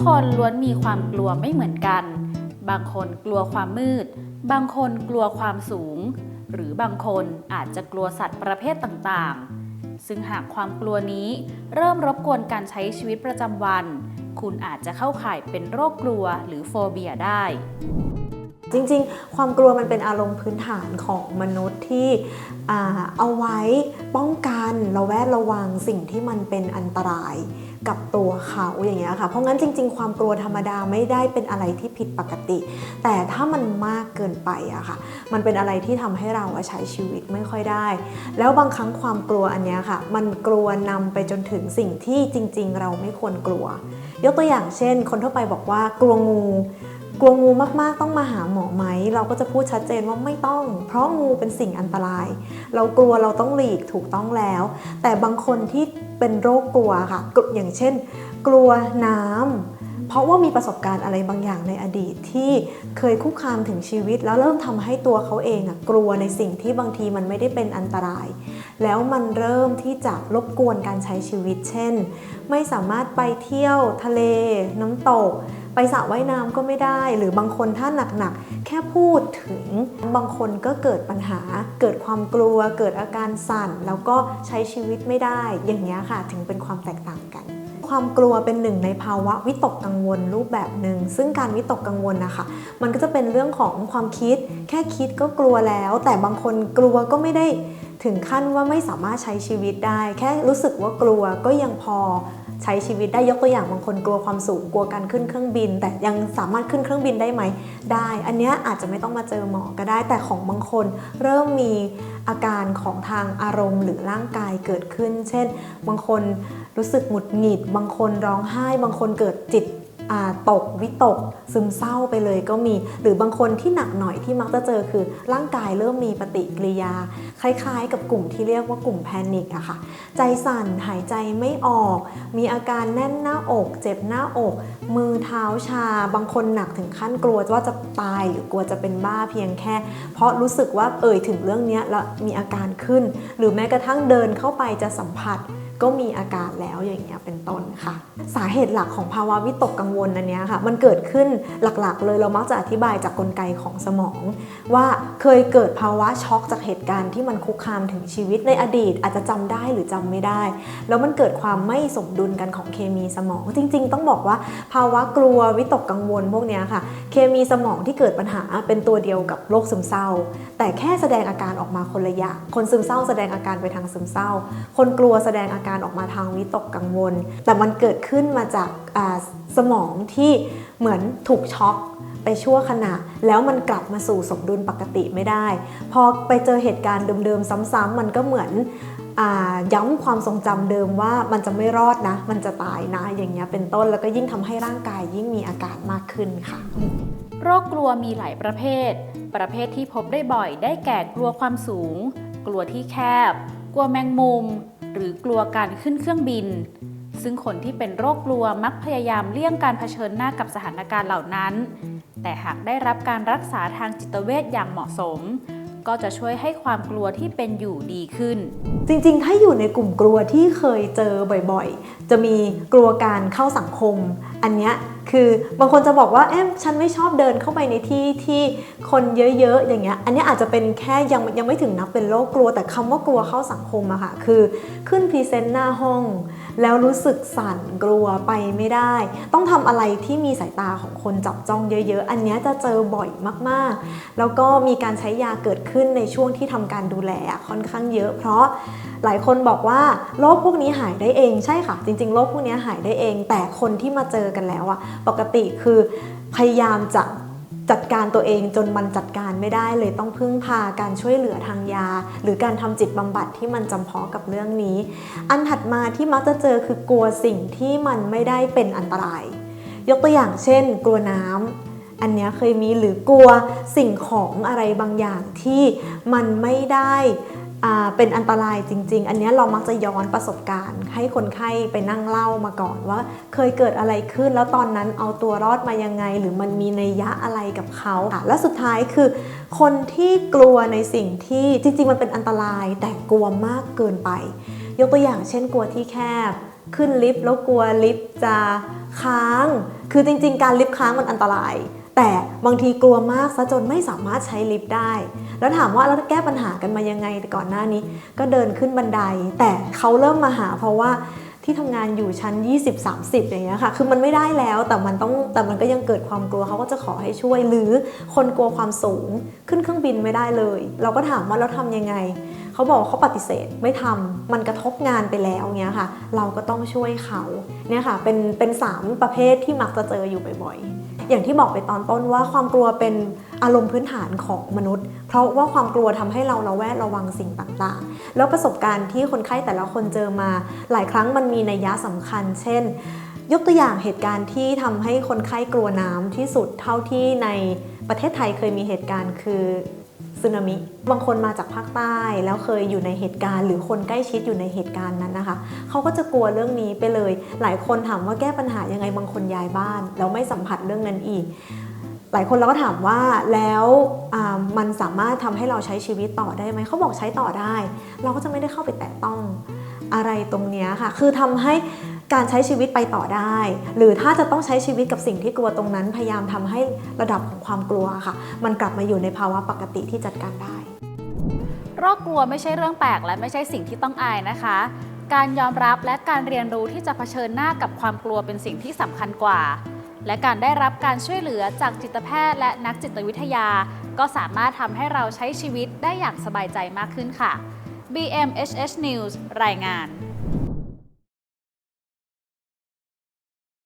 คนล้วนมีความกลัวไม่เหมือนกัน บางคนกลัวความมืด บางคนกลัวความสูง หรือบางคนอาจจะกลัวสัตว์ประเภทต่างๆ ซึ่งหากความกลัวนี้เริ่มรบกวนการใช้ชีวิตประจำวัน คุณอาจจะเข้าข่ายเป็นโรคกลัวหรือโฟเบียได้ จริงๆ ความกลัวมันเป็นอารมณ์พื้นฐานของมนุษย์ที่เอาไว้ป้องกันระแวดระวังสิ่งที่มันเป็นอันตรายกับตัวเขาอย่างเงี้ยค่ะ เพราะงั้นจริง ๆ ความกลัวธรรมดาไม่ได้เป็นอะไรที่ผิดปกติ แต่ถ้ามันมากเกินไปอะค่ะ มันเป็นอะไรที่ทำให้เราใช้ชีวิตไม่ค่อยได้ แล้วบางครั้งความกลัวอันเนี้ยค่ะ มันกลัวนำไปจนถึงสิ่งที่จริง ๆ เราไม่ควรกลัว ยกตัวอย่างเช่น คนทั่วไปบอกว่ากลัวงู กลัวงูมากๆ ต้องมาหาหมอไหม เราก็จะพูดชัดเจนว่าไม่ต้อง เพราะงูเป็นสิ่งอันตราย เรากลัวเราต้องหลีกถูกต้องแล้ว แต่บางคนที่เป็นโรคกลัวค่ะกลัวอย่างเช่น กลัวน้ำเพราะว่ามีประสบการณ์อะไรบางอย่างในอดีตที่เคยคุกคามถึงชีวิต แล้วเริ่มทำให้ตัวเขาเองอะกลัวในสิ่งที่บางทีมันไม่ได้เป็นอันตราย แล้วมันเริ่มที่จะรบกวนการใช้ชีวิต เช่น ไม่สามารถไปเที่ยวทะเล น้ำตก ไปสระว่ายน้ำก็ไม่ได้ หรือบางคนถ้าหนักๆแค่พูดถึงบางคนก็เกิดปัญหา เกิดความกลัว เกิดอาการสั่น แล้วก็ใช้ชีวิตไม่ได้ อย่างนี้ค่ะ ถึงเป็นความแตกต่างกัน ความกลัวเป็นหนึ่งในภาวะวิตกกังวลรูปแบบหนึ่งซึ่งการวิตกกังวลนะคะ มันก็จะเป็นเรื่องของความคิด แค่คิดก็กลัวแล้ว แต่บางคนกลัวก็ไม่ได้ ถึงขั้นว่าไม่สามารถใช้ชีวิตได้ แค่รู้สึกว่ากลัวก็ยังพอใช้ชีวิตได้ยกตัวอย่างบางคนกลัวความสูงกลัวการขึ้นเครื่องบิน แต่ยังสามารถขึ้นเครื่องบินได้ไหมได้ อันเนี้ยอาจจะไม่ต้องมาเจอหมอก็ได้ แต่ของบางคนเริ่มมีอาการของทางอารมณ์หรือร่างกายเกิดขึ้น เช่น บางคนรู้สึกหงุดหงิด บางคนร้องไห้ บางคนเกิดจิต ตกวิตก ซึมเศร้าไปเลยก็มี หรือบางคนที่หนักหน่อยที่มักจะเจอคือ ร่างกายเริ่มมีปฏิกิริยา คล้ายๆ กับกลุ่มที่เรียกว่ากลุ่มแพนิคอะค่ะ ใจสั่นหายใจไม่ออก มีอาการแน่นหน้าอก เจ็บหน้าอก มือเท้าชา บางคนหนักถึงขั้นกลัวว่าจะตายหรือกลัวจะเป็นบ้าเพียงแค่ เพราะรู้สึกว่าเอ่ยถึงเรื่องนี้แล้วมีอาการขึ้น หรือแม้กระทั่งเดินเข้าไปจะสัมผัส ก็มีอาการแล้วอย่างเงี้ยเป็นต้นค่ะ สาเหตุหลักของภาวะวิตกกังวลอันเนี้ยค่ะ มันเกิดขึ้นหลักๆ เลยเรามักจะอธิบายจากกลไกของสมอง ว่าเคยเกิดภาวะช็อกจากเหตุการณ์ที่มันคุกคามถึงชีวิตในอดีต อาจจะจำได้หรือจำไม่ได้ แล้วมันเกิดความไม่สมดุลกันของเคมีสมอง จริง ๆ ต้องบอกว่า ภาวะกลัววิตกกังวลพวกเนี้ยค่ะ เคมีสมองที่เกิดปัญหาเป็นตัวเดียวกับโรคซึมเศร้า แต่แค่แสดงอาการออกมาคนละอย่างคนซึมเศร้าแสดงอาการไปทางซึมเศร้า คนกลัวแสดงอาการออกมาทางวิตกกังวล แต่มันเกิดขึ้นมาจากสมองที่เหมือนถูกช็อกไปชั่วขณะ แล้วมันกลับมาสู่สมดุลปกติไม่ได้ พอไปเจอเหตุการณ์เดิมๆ ซ้ำๆมันก็เหมือนอย้ำความทรงจำเดิมว่ามันจะไม่รอดนะ มันจะตายนะ อย่างเงี้ยเป็นต้น แล้วก็ยิ่งทำให้ร่างกายยิ่งมีอาการมากขึ้นค่ะ โรคกลัวมีหลายประเภท ประเภทที่พบได้บ่อยได้แก่กลัวความสูง กลัวที่แคบ กลัวแมงมุม หรือกลัวการขึ้นเครื่องบิน ซึ่งคนที่เป็นโรคกลัวมักพยายามเลี่ยงการเผชิญหน้ากับสถานการณ์เหล่านั้น แต่หากได้รับการรักษาทางจิตเวชอย่างเหมาะสม ก็จะช่วยให้ความกลัวที่เป็นอยู่ดีขึ้น จริงๆ ถ้าอยู่ในกลุ่มกลัวที่เคยเจอบ่อยๆ จะมีกลัวการเข้าสังคม อันเนี้ยคือบางคนจะบอกว่าเอ๊ะฉันไม่ชอบเดินเข้าไปในที่ที่คนเยอะๆอย่างเงี้ย อันนี้อาจจะเป็นแค่ยังยังไม่ถึงนับเป็นโรคกลัว แต่คำว่ากลัวเข้าสังคมอะค่ะคือขึ้นพรีเซนต์หน้าห้อง แล้วรู้สึกสั่นกลัวไปไม่ได้ ต้องทำอะไรที่มีสายตาของคนจับจ้องเยอะๆ อันนี้จะเจอบ่อยมากๆ แล้วก็มีการใช้ยาเกิดขึ้นในช่วงที่ทำการดูแลค่อนข้างเยอะ เพราะหลายคนบอกว่าโรคพวกนี้หายได้เองใช่ค่ะ จริง ๆโรคพวกนี้หายได้เอง แต่คนที่มาเจอกันแล้วอะปกติคือพยายามจะจัดการตัวเองจนมันจัดการไม่ได้เลยต้องพึ่งพาการช่วยเหลือทางยา หรือการทำจิตบำบัดที่มันจำเพาะกับเรื่องนี้ อันถัดมาที่มักจะเจอคือกลัวสิ่งที่มันไม่ได้เป็นอันตราย ยกตัวอย่างเช่น กลัวน้ำอันนี้เคยมีหรือกลัวสิ่งของอะไรบางอย่างที่มันไม่ได้ เป็นอันตรายจริง ๆ อันนี้เรามักจะย้อนประสบการณ์ ให้คนไข้ไปนั่งเล่ามาก่อนว่าเคยเกิดอะไรขึ้นแล้วตอนนั้นเอาตัวรอดมายังไง หรือมันมีนัยยะอะไรกับเขาค่ะและสุดท้ายคือ คนที่กลัวในสิ่งที่จริง ๆ มันเป็นอันตรายแต่กลัวมากเกินไป ยกตัวอย่างเช่นกลัวที่แคบ ขึ้นลิฟต์แล้วกลัวลิฟต์จะค้าง คือจริง ๆ การลิฟต์ค้างมันอันตราย แต่ บางทีกลัวมากซะจนไม่สามารถใช้ลิฟต์ได้ แล้วถามว่าเราแก้ปัญหากันมายังไงก่อนหน้านี้ ก็เดินขึ้นบันได แต่เขาเริ่มมาหาเพราะว่าที่ทำงานอยู่ชั้น 20-30 อย่างเงี้ยค่ะ คือมันไม่ได้แล้ว แต่มันต้อง แต่มันก็ยังเกิดความกลัวเขาก็จะขอให้ช่วย หรือคนกลัวความสูง ขึ้นเครื่องบินไม่ได้เลย เราก็ถามว่าเราทำยังไง เขาบอกว่าเขาปฏิเสธไม่ทำมันกระทบงานไปแล้วเงี้ยค่ะ เราก็ต้องช่วยเขา เนี่ยค่ะ เป็น เป็นสามประเภทที่มักจะเจออยู่บ่อยๆ อย่างที่บอกไปตอนต้นว่าความกลัวเป็นอารมณ์พื้นฐานของมนุษย์ เพราะว่าความกลัวทำให้เราระแวดระวังสิ่งต่างๆ แล้วประสบการณ์ที่คนไข้แต่ละคนเจอมา หลายครั้งมันมีนัยยะสำคัญ เช่น ยกตัวอย่างเหตุการณ์ที่ทำให้คนไข้กลัวน้ำที่สุดเท่าที่ในประเทศไทยเคยมีเหตุการณ์คือ สึนามิบางคนมาจากภาคใต้แล้วเคยอยู่ในเหตุการณ์ หรือคนใกล้ชิดอยู่ในเหตุการณ์นั้นนะคะเขาก็จะกลัวเรื่องนี้ไปเลย หลายคนถามว่าแก้ปัญหายังไงบางคนย้ายบ้าน แล้วไม่สัมผัสเรื่องนั้นอีก หลายคนเราก็ถามว่าแล้วมันสามารถทำให้เราใช้ชีวิตต่อได้ไหมเขาบอกใช้ต่อได้ เราก็จะไม่ได้เข้าไปแตะต้องอะไรตรงนี้ค่ะ คือทำให้ การใช้ชีวิตไปต่อได้ หรือถ้าจะต้องใช้ชีวิตกับสิ่งที่กลัวตรงนั้น พยายามทำให้ระดับของความกลัวค่ะ มันกลับมาอยู่ในภาวะปกติที่จัดการได้โรคกลัวไม่ใช่เรื่องแปลกและไม่ใช่สิ่งที่ต้องอายนะคะ การยอมรับและการเรียนรู้ที่จะเผชิญหน้ากับความกลัวเป็นสิ่งที่สำคัญกว่า และการได้รับการช่วยเหลือจากจิตแพทย์และนักจิตวิทยา ก็สามารถทำให้เราใช้ชีวิตได้อย่างสบายใจมากขึ้นค่ะ BMHH News รายงาน